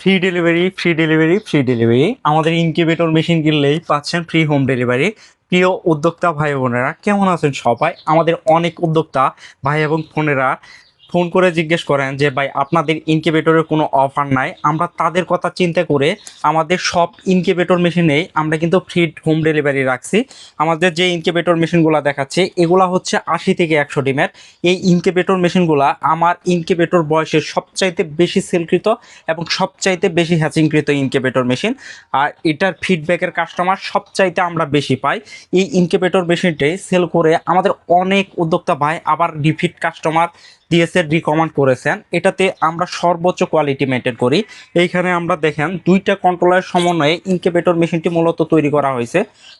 Free delivery free delivery free delivery আমাদের incubator machine কিনলেই পাচ্ছেন ফ্রি হোম ডেলিভারি প্রিয় উদ্যোক্তা ভাই বোনেরা, কেমন আছেন সবাই? আমাদের অনেক উদ্যোক্তা ভাই এবং বোনেরা ফোন করে জিজ্ঞেস করেন যে, ভাই, আপনাদের ইনকিউবেটরের কোনো অফার নাই। আমরা তাদের কথা চিন্তা করে আমাদের সব ইনকিউবেটর মেশিনেই আমরা কিন্তু ফ্রি হোম ডেলিভারি রাখছি। আমাদের যে ইনকিউবেটর মেশিনগুলো দেখাচ্ছে, এগুলা হচ্ছে আশি থেকে একশো ডিমের। এই ইনকিউবেটর মেশিনগুলা আমার ইনকিউবেটর বয়সের সবচাইতে বেশি সেলকৃত এবং সবচাইতে বেশি হ্যাচিংকৃত ইনকিউবেটর মেশিন। আর এটার ফিডব্যাকের কাস্টমার সবচাইতে আমরা বেশি পাই। এই ইনকিউবেটর মেশিনটাই সেল করে আমাদের অনেক উদ্যোক্তা ভাই আবার রিপিট কাস্টমার ডিএসএর রিকমেন্ড করেছেন, এটাতে আমরা সর্বোচ্চ কোয়ালিটি মেনটেন করি। এইখানে আমরা দেখেন দুইটা কন্ট্রোলার সমন্বয়ে ইনকিউবেটর মেশিনটি মূলত তৈরি করা হয়েছে।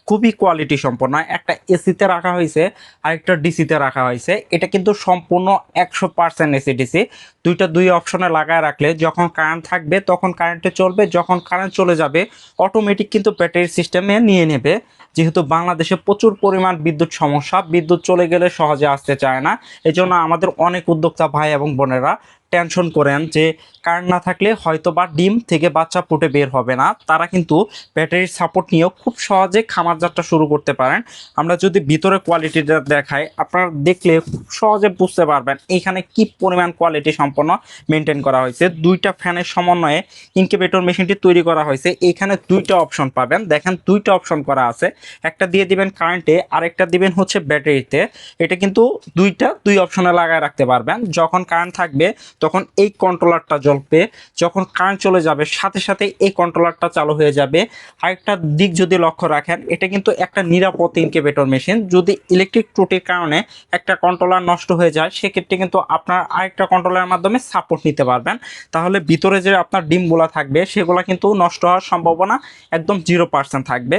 খুবই কোয়ালিটি সম্পন্ন। একটা এসিতে রাখা হয়েছে আর একটা ডিসিতে রাখা হয়েছে। এটা কিন্তু সম্পূর্ণ একশো পার্সেন্ট এসি ডিসি দুইটা দুই অপশনে লাগায় রাখলে যখন কারেন্ট থাকবে তখন কারেন্টে চলবে, যখন কারেন্ট চলে যাবে অটোমেটিক কিন্তু ব্যাটারি সিস্টেমে নিয়ে নেবে। যেহেতু বাংলাদেশে প্রচুর পরিমাণ বিদ্যুৎ সমস্যা, বিদ্যুৎ চলে গেলে সহজে আসতে চায় না। এজন্য জন্য আমাদের অনেক উদ্যোক্তা ভাই এবং বোনেরা টেনশন করেন যে কারেন্ট না থাকলে হয়তো বা ডিম থেকে বাচ্চা ফুটে বের হবে না। তারা কিন্তু ব্যাটারির সাপোর্ট নিয়েও খুব সহজে খামার যাত্রা শুরু করতে পারেন। আমরা যদি ভিতরে কোয়ালিটিটা দেখাই, আপনারা দেখলে খুব সহজে বুঝতে পারবেন এইখানে কি পরিমাণ কোয়ালিটি সম্পন্ন মেনটেন করা হয়েছে। দুইটা ফ্যানের সমন্বয়ে ইনকিউবেটর মেশিনটি তৈরি করা হয়েছে। এইখানে দুইটা অপশন পাবেন। দেখেন দুইটা অপশন করা আছে। একটা দিয়ে দিবেন কারেন্টে আরেকটা দিবেন হচ্ছে ব্যাটারিতে এটা কিন্তু দুইটা, দুই অপশনে লাগায় রাখতে পারবেন। যখন কারেন্ট থাকবে তখন এই কন্ট্রোলারটা জ্বলবে। যখন কারেন্ট চলে যাবে, সাথে সাথে এই কন্ট্রোলারটা চালু হয়ে যাবে। আরেকটা দিক যদি লক্ষ্য রাখেন, এটা কিন্তু একটা নিরাপদ ইনকিউবেটর মেশিন যদি ইলেকট্রিক ত্রুটির কারণে একটা কন্ট্রোলার নষ্ট হয়ে যায়, সেক্ষেত্রে কিন্তু আপনার আরেকটা কন্ট্রোলারের মাধ্যমে সাপোর্ট নিতে পারবেন। তাহলে ভিতরে যে আপনার ডিমগুলো থাকবে, সেগুলো কিন্তু নষ্ট হওয়ার সম্ভাবনা একদম জিরো পার্সেন্ট থাকবে।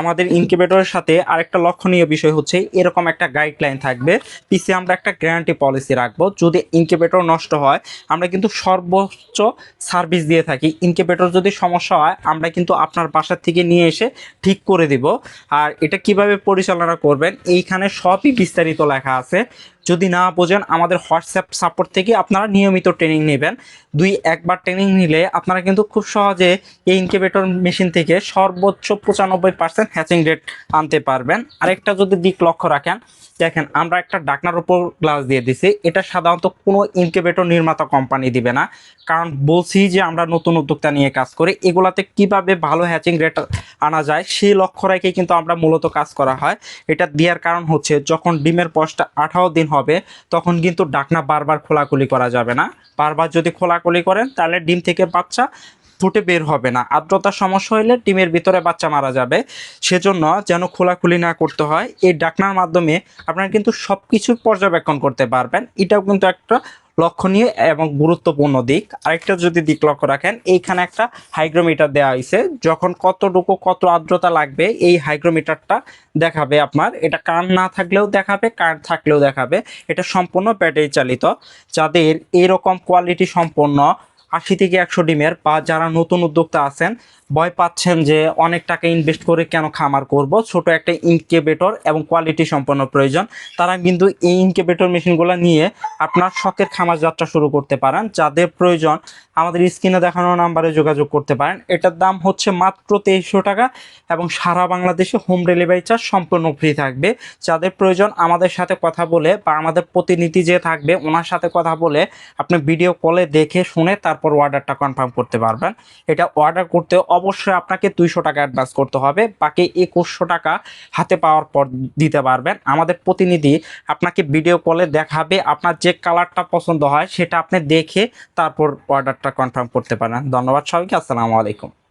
আমাদের ইনকিউবেটরের সাথে আরেকটা লক্ষণীয় বিষয় হচ্ছে, এরকম একটা গাইডলাইন থাকবে। পিছে আমরা একটা গ্যারান্টি পলিসি রাখব। যদি ইনকিউবেটর নষ্ট হয় আমরা কিন্তু সর্বোচ্চ সার্ভিস দিয়ে থাকি। ইনকিউবেটর যদি সমস্যা হয়, আমরা কিন্তু আপনার বাসার থেকে নিয়ে এসে ঠিক করে দিব। আর এটা কীভাবে পরিচালনা করবেন, এইখানে সবই বিস্তারিত লেখা আছে। যদি না বোঝেন, আমাদের হোয়াটসঅ্যাপ সাপোর্ট থেকে আপনারা নিয়মিত ট্রেনিং নেবেন। দুই, একবার ট্রেনিং নিলে আপনারা কিন্তু খুব সহজে এই ইনকিউবেটর মেশিন থেকে সর্বোচ্চ পঁচানব্বই পার্সেন্ট হ্যাচিং রেট আনতে পারবেন। আরেকটা যদি দিক লক্ষ্য রাখেন, দেখেন আমরা একটা ডাকনার উপর গ্লাস দিয়ে দিছি। এটা সাধারণত কোনো ইনকিউবেটর নির্মাতা কোম্পানি দিবে না। কারণ বলছি যে আমরা নতুন উদ্যোক্তা নিয়ে কাজ করি, এগুলাতে কীভাবে ভালো হ্যাচিং রেট আনা যায় সেই লক্ষ্য রেখে কিন্তু আমরা মূলত কাজ করা হয়। এটা দেওয়ার কারণ হচ্ছে যখন ডিমের বয়সটা আঠারো দিন হবে, তখন কিন্তু ডাকনা বারবার খোলাকুলি করা যাবে না। বারবার যদি খোলাকুলি করেন, তাহলে ডিম থেকে বাচ্চা ফুটে বের হবে না। আর্দ্রতার সমস্যা হলে ডিমের ভিতরে বাচ্চা মারা যাবে। সেজন্য যেন খোলাখুলি না করতে হয়। এই ডাকনার মাধ্যমে আপনারা কিন্তু সব কিছু পর্যবেক্ষণ করতে পারবেন। এটাও কিন্তু একটা লক্ষণীয় এবং গুরুত্বপূর্ণ দিক। আরেকটা যদি দিক লক্ষ্য রাখেন, এইখানে একটা হাইগ্রোমিটার দেওয়া হয়েছে যখন কতটুকু কত আর্দ্রতা লাগবে, এই হাইগ্রোমিটারটা দেখাবে আপনার। এটা কারেন্ট না থাকলেও দেখাবে কারেন্ট থাকলেও দেখাবে। এটা সম্পূর্ণ ব্যাটারি চালিত। যাদের এরকম কোয়ালিটি সম্পন্ন আশি থেকে একশো ডিমের বা যারা নতুন উদ্যোক্তা আছেন, ভয় পাচ্ছেন যে অনেক টাকা ইনভেস্ট করে কেন খামার করব? ছোট একটা ইনকিউবেটর এবং কোয়ালিটি সম্পন্ন প্রয়োজন। তারা কিন্তু এই ইনকিউবেটর মেশিনগুলো নিয়ে আপনার শখের খামার যাত্রা শুরু করতে পারেন। যাদের প্রয়োজন, আমাদের স্ক্রিনে দেখানো নাম্বারে যোগাযোগ করতে পারেন। এটার দাম হচ্ছে মাত্র তেইশশো টাকা এবং সারা বাংলাদেশে হোম ডেলিভারি চার্জ সম্পূর্ণ ফ্রি থাকবে। যাদের প্রয়োজন, আমাদের সাথে কথা বলে বা আমাদের প্রতিনিধি যে থাকবে, ওনার সাথে কথা বলে আপনি ভিডিও কলে দেখে শুনে তারপর অর্ডারটা কনফার্ম করতে পারবেন। এটা অর্ডার করতে অবশ্যই আপনাকে দুইশো টাকা অ্যাডভান্স করতে হবে। বাকি একুশশো টাকা হাতে পাওয়ার পর দিতে পারবেন। আমাদের প্রতিনিধি আপনাকে ভিডিও কলে দেখাবে আপনার যে কালারটা পছন্দ হয় সেটা আপনি দেখে তারপর অর্ডারটা কনফার্ম করতে পারেন। ধন্যবাদ সবাইকে। আসসালামু আলাইকুম।